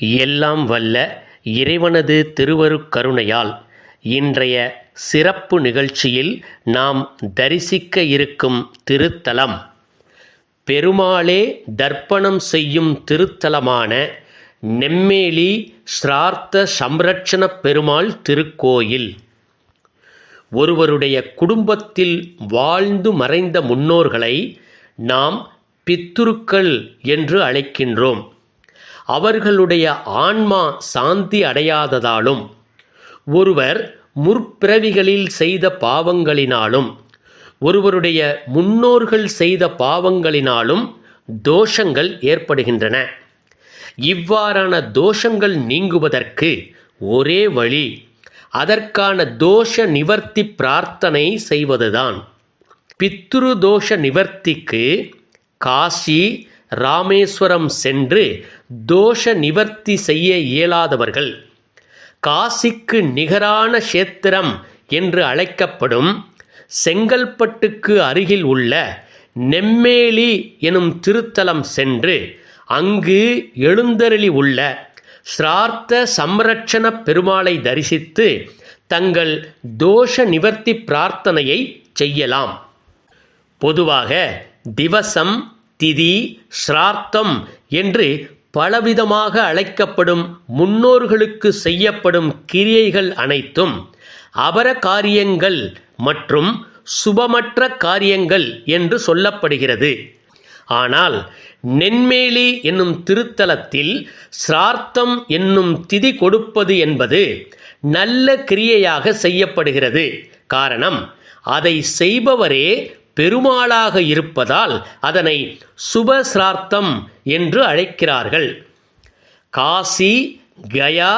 எல்லாம் வல்ல இறைவனது திருவருக்கருணையால் இன்றைய சிறப்பு நிகழ்ச்சியில் நாம் தரிசிக்க இருக்கும் திருத்தலம். பெருமாளே தர்ப்பணம் செய்யும் திருத்தலமான நெம்மேலி ஸ்ரார்த்த சம்ரட்சண பெருமாள் திருக்கோயில். ஒருவருடைய குடும்பத்தில் வாழ்ந்து மறைந்த முன்னோர்களை நாம் பித்துருக்கள் என்று அழைக்கின்றோம். அவர்களுடைய ஆன்மா சாந்தி அடையாததாலும் ஒருவர் முற்பிறவிகளில் செய்த பாவங்களினாலும் ஒருவருடைய முன்னோர்கள் செய்த பாவங்களினாலும் தோஷங்கள் ஏற்படுகின்றன. இவ்வாறான தோஷங்கள் நீங்குவதற்கு ஒரே வழி அதற்கான தோஷ நிவர்த்தி பிரார்த்தனை செய்வதுதான். பித்ரு தோஷ நிவர்த்திக்கு காசி ராமேஸ்வரம் சென்று தோஷ நிவர்த்தி செய்ய இயலாதவர்கள் காசிக்கு நிகரான சேத்திரம் என்று அழைக்கப்படும் செங்கல்பட்டுக்கு அருகில் உள்ள நெம்மேலி எனும் திருத்தலம் சென்று அங்கு எழுந்தருளி உள்ள ஸ்ரார்த்த சம்ரட்சண பெருமாளை தரிசித்து தங்கள் தோஷ நிவர்த்தி பிரார்த்தனையை செய்யலாம். பொதுவாக திவசம் திதி ஸ்ரார்த்தம் என்று பலவிதமாக அழைக்கப்படும் முன்னோர்களுக்கு செய்யப்படும் கிரியைகள் அனைத்தும் அபர காரியங்கள் மற்றும் சுபமற்ற காரியங்கள் என்று சொல்லப்படுகிறது. ஆனால் நென்மேலி என்னும் திருத்தலத்தில் சிரார்த்தம் என்னும் திதி கொடுப்பது என்பது நல்ல கிரியையாக செய்யப்படுகிறது. காரணம் அதை செய்பவரே பெருமாளாக இருப்பதால் அதனை சுபசிரார்த்தம் என்று அழைக்கிறார்கள். காசி கயா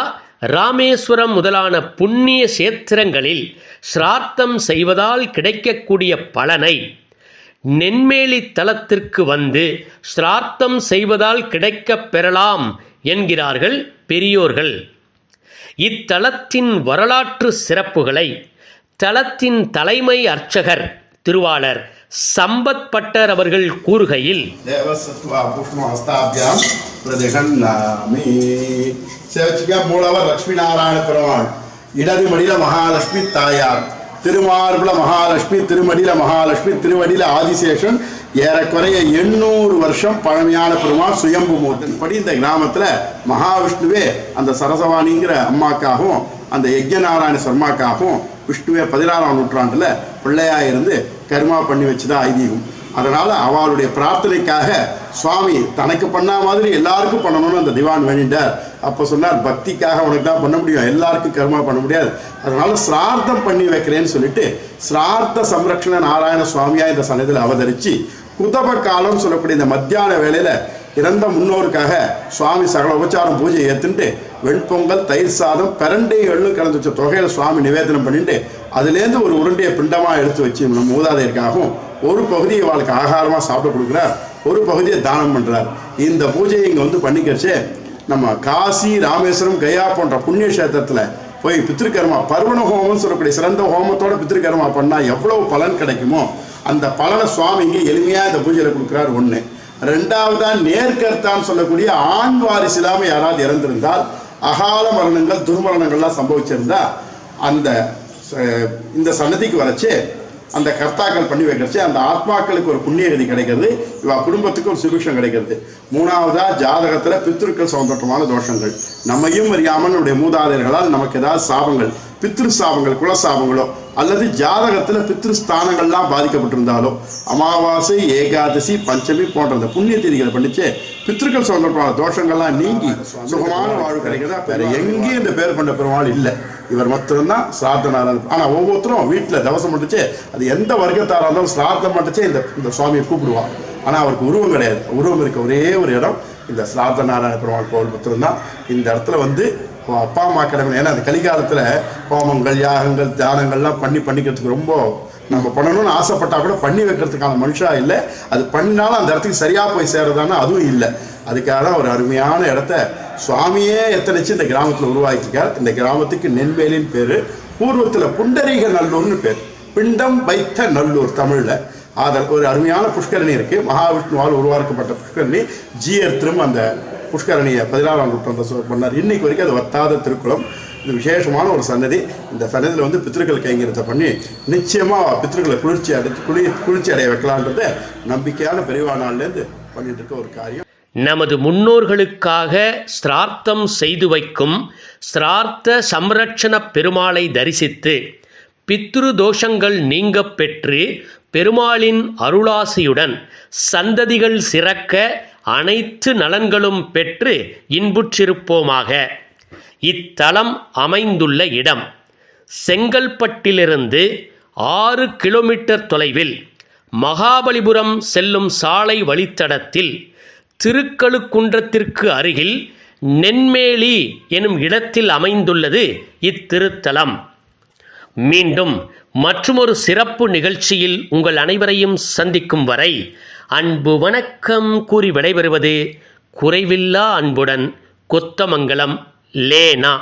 ராமேஸ்வரம் முதலான புண்ணிய சேத்திரங்களில் சிரார்த்தம் செய்வதால் கிடைக்கக்கூடிய பலனை நென்மேலி தலத்திற்கு வந்து சிரார்த்தம் செய்வதால் கிடைக்கப் பெறலாம் என்கிறார்கள் பெரியோர்கள். இத்தலத்தின் வரலாற்று சிறப்புகளை தலத்தின் தலைமை அர்ச்சகர் திருவாளர் சம்பத் பட்டர் அவர்கள் கூறுகையில் மூலவர் லட்சுமி நாராயண பெருமாள் இடது மடியில மகாலட்சுமி தாயார் திருமார்புல மகாலட்சுமி திருமடியில மகாலட்சுமி திருவடியில ஆதிசேஷன் ஏறக்குறைய எண்ணூறு வருஷம் பழமையான பெருமாள் சுயம்பு மூர்த்தன் படி இந்த கிராமத்துல மகாவிஷ்ணுவே அந்த சரசவாணிங்கிற அம்மாக்காகவும் அந்த யஜ்யநாராயண சர்மாக்காகவும் விஷ்ணுவே பதினாறாம் நூற்றாண்டுல பிள்ளையாயிருந்து கருமா பண்ணி வச்சுதான் ஐதீகம். அதனால அவளுடைய பிரார்த்தனைக்காக சுவாமி தனக்கு பண்ணா மாதிரி எல்லாருக்கும் பண்ணணும்னு அந்த திவான் வேண்டிட்டார். அப்போ சொன்னார் பக்திக்காக உனக்கு தான் பண்ண முடியும். எல்லாருக்கும் கர்மா பண்ண முடியாது. அதனால சிரார்த்தம் பண்ணி வைக்கிறேன்னு சொல்லிட்டு சிரார்த்த சம்ரக்ஷண நாராயண சுவாமியா இந்த சன்னதியில் அவதரிச்சு குதப காலம் சொல்லக்கூடிய இந்த மத்தியான வேலையில் இறந்த முன்னோருக்காக சுவாமி சகல உபச்சாரம் பூஜை ஏத்துட்டு வெண்பொங்கல் தயிர் சாதம் பிரண்டை எள்ளு கலந்து வச்ச தொகையில சுவாமி நிவேதனம் பண்ணிட்டு அதுலேருந்து ஒரு உருண்டையை பிண்டமாக எடுத்து வச்சு நம்ம மூதாதையருக்காகவும் ஒரு பகுதியை வாழ்க்கை ஆகாரமாக சாப்பிட கொடுக்குறார். ஒரு பகுதியை தானம் பண்ணுறார் இந்த பூஜையை இங்கே வந்து பண்ணிக்கிறச்சே நம்ம காசி ராமேஸ்வரம் கயா போன்ற புண்ணிய கஷேத்திரத்தில் போய் பித்திருக்கர்மா பர்வண ஹோமம்னு சொல்லக்கூடிய சிறந்த ஹோமத்தோட பித்திருக்கர்மா பண்ணால் எவ்வளவு பலன் கிடைக்குமோ அந்த பலனை சுவாமி இங்கே எளிமையாக இந்த பூஜையில கொடுக்குறார் ஒன்று ரெண்டாவதா நேர்கர்த்தான்னு சொல்லக்கூடிய ஆண் வாரிசு இல்லாமல் யாராவது இறந்திருந்தால் அகால மரணங்கள் துர்மரணங்கள்லாம் சம்பவிச்சிருந்தா அந்த இந்த சன்னதிக்கு வரச்சு அந்த கர்த்தாக்கள் பண்ணி வைக்கிறச்சு அந்த ஆத்மாக்களுக்கு ஒரு புண்ணியகதி கிடைக்கிறது இவா குடும்பத்துக்கு ஒரு சுபிக்ஷம் கிடைக்கிறது. மூணாவதா ஜாதகத்துல பித்ருக்கள் சம்பந்தமான தோஷங்கள். நம்மையும் அறியாமல் நம்முடைய மூதாதையர்களால் நமக்கு ஏதாவது சாபங்கள் பித்ரு சாபங்கள் குலசாபங்களோ அல்லது ஜாதகத்துல பித்ரு ஸ்தானங்கள்லாம் பாதிக்கப்பட்டிருந்தாலோ அமாவாசை ஏகாதசி பஞ்சமி போன்ற அந்த புண்ணிய தீதிகளை பண்ணிச்சு பித்ருக்கள் சம்பந்தமான தோஷங்கள்லாம் நீங்கி சுகமான வாழ்வு கிடைக்கிறதா வேற எங்கேயும் இந்த பேர் கொண்ட பெருமாள் இல்லை. இவர் மாத்திரம்தான் சிரார்த்த நாராயணன் ஆனா ஒவ்வொருத்தரும் வீட்டுல தவசம் மட்டுச்சு அது எந்த வர்க்கத்தாரா இருந்தாலும் சிரார்த்தம் மட்டுச்சே இந்த இந்த சுவாமியை கூப்பிடுவான். ஆனா அவருக்கு உருவம் கிடையாது. உருவம் இருக்க ஒரே ஒரு இடம் இந்த சிரார்த்த நாராயண பெருமாள் கோவில் மாத்திரம்தான் இந்த இடத்துல வந்து அப்பா அம்மா கடமை ஏன்னா அந்த கலிகாலத்தில் ஹோமங்கள் யாகங்கள் தியானங்கள்லாம் பண்ணி பண்ணிக்கிறதுக்கு ரொம்ப நம்ம பண்ணணும்னு ஆசைப்பட்டால் கூட பண்ணி வைக்கிறதுக்கான மனுஷா இல்லை. அது பண்ணினாலும் அந்த இடத்துக்கு சரியாக போய் சேர்றதானா அதுவும் இல்லை. அதுக்காக ஒரு அருமையான இடத்த சுவாமியே எத்தனைச்சு இந்த கிராமத்தில் உருவாக்கியிருக்கார். இந்த கிராமத்துக்கு நெல்வேலின்னு பேர் பூர்வத்தில் புண்டரீக நல்லூர்னு பேர். பிண்டம் வைத்த நல்லூர் தமிழில். அதில் ஒரு அருமையான புஷ்கரணி இருக்குது மகாவிஷ்ணுவால் உருவாக்கப்பட்ட புஷ்கரணி. ஜீயர் திரும்ப அந்த புஷ்கரணியை பதினாறாம் நூற்றாண்டு பண்ணார். இன்னைக்கு வரைக்கும் அது வத்தாத திருக்குளம். இது விசேஷமான ஒரு சன்னதி. இந்த சன்னதியில் வந்து பித்திருக்கள் கைங்கரியத்தை பண்ணி நிச்சயமாக பித்திருக்களை குளிர்ச்சி அடைத்து குளி குளிர்ச்சி அடைய வைக்கலான்றத நம்பிக்கையான பெரியவா நாள்லேருந்து பண்ணிட்டு இருக்க ஒரு காரியம். நமது முன்னோர்களுக்காக ஸ்ரார்த்தம் செய்து வைக்கும் ஸ்ரார்த்த சம்ரட்சண பெருமாளை தரிசித்து பித்ரு தோஷங்கள் நீங்க பெற்று பெருமாளின் அருளாசியுடன் சந்ததிகள் சிறக்க அனைத்து நலன்களும் பெற்று இன்புற்றிருப்போமாக. இத்தலம் அமைந்துள்ள இடம் செங்கல்பட்டிலிருந்து ஆறு கிலோமீட்டர் தொலைவில் மகாபலிபுரம் செல்லும் சாலை வழித்தடத்தில் திருக்கழுக்குன்றத்திற்கு அருகில் நென்மேலி எனும் இடத்தில் அமைந்துள்ளது இத்திருத்தலம். மீண்டும் மற்றுமொரு சிறப்பு நிகழ்ச்சியில் உங்கள் அனைவரையும் சந்திக்கும் வரை அன்பு வணக்கம் கூறி விடைபெறுவது குறைவில்லா அன்புடன் கொத்தமங்கலம் லேனா.